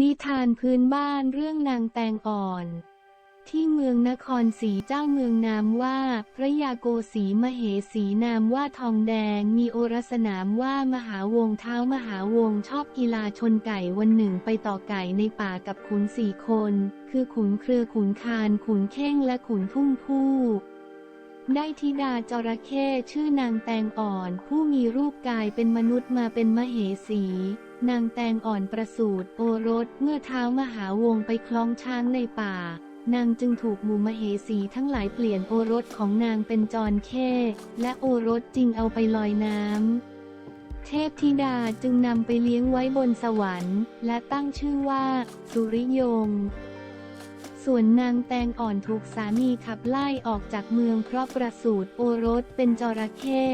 นิทานพื้นบ้านเรื่องนางแตงอ่อน ที่เมืองนครศรีเจ้าเมืองนามว่า พระยาโกสีมเหสีนามว่าทองแดงมีโอรสนามว่ามหาวงเท้ามหาวงชอบกีฬาชนไก่วันหนึ่งไปต่อไก่ในป่ากับขุนสี่คน คือขุนเครือขุนคานขุนเข่งและขุนทุ่งผู้ ได้ธิดาจระเข้ชื่อนางแตงอ่อน ผู้มีรูปกายเป็นมนุษย์มาเป็นมเหสี นางแตงอ่อนประสูติโอรสเมื่อเท้ามหาวงไปคล้องช้างในป่า นางจึงถูกหมู่มเหสีทั้งหลายเปลี่ยนโอรสของนางเป็นจรเข้และโอรสจริงเอาไปลอยน้ำเทพธิดาจึงนำไปเลี้ยงไว้บนสวรรค์ และตั้งชื่อว่า สุริยง ส่วนนางแตงอ่อนถูกสามีขับไล่ออกจากเมืองเพราะประสูติโอรสเป็นจระเข้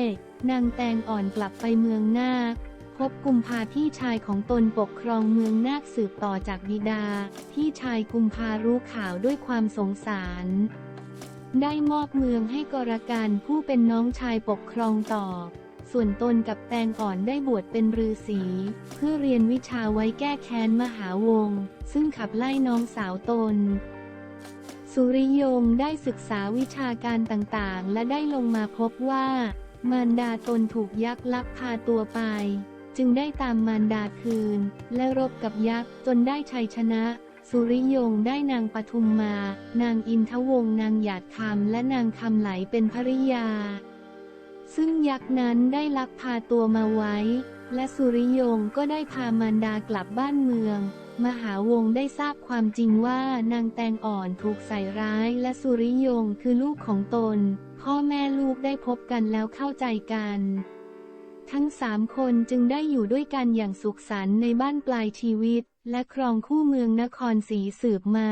นางแตงอ่อนกลับไปเมืองนาคพบกุมภาพี่ชายของตนปกครองเมืองนาคสืบต่อจากบิดา พี่ชายกุมภารู้ข่าวด้วยความสงสาร ได้มอบเมืองให้กรกันผู้เป็นน้องชายปกครองต่อ ส่วนตนกับแตงอ่อนได้บวชเป็นฤาษีเพื่อเรียนวิชาไว้แก้แค้นมหาวงศ์ซึ่งขับไล่น้องสาวตน สุริยงได้ศึกษาวิชาการต่างๆ และได้ลงมาพบว่า มารดาตนถูกยักษ์ลักพาตัวไป จึงได้ตามมารดาคืน และรบกับยักษ์จนได้ชัยชนะ สุริยงได้นางปทุมมา นางอินทวงศ์นางหยาดคำและนางคำไหลเป็นภริยา ซึ่งยักษ์นั้นได้ลักพาตัวมาไว้ และสุริยงก็ได้พามารดากลับบ้านเมืองมหาวงได้ทราบความจริงว่านางแตงอ่อนถูกใส่ร้ายและสุริยงคือลูกของตน พ่อแม่ลูกได้พบกันแล้วเข้าใจกัน ทั้งสามคนจึงได้อยู่ด้วยกันอย่างสุขสันต์ในบ้านปลายชีวิต และครองคู่เมืองนครศรีสืบมา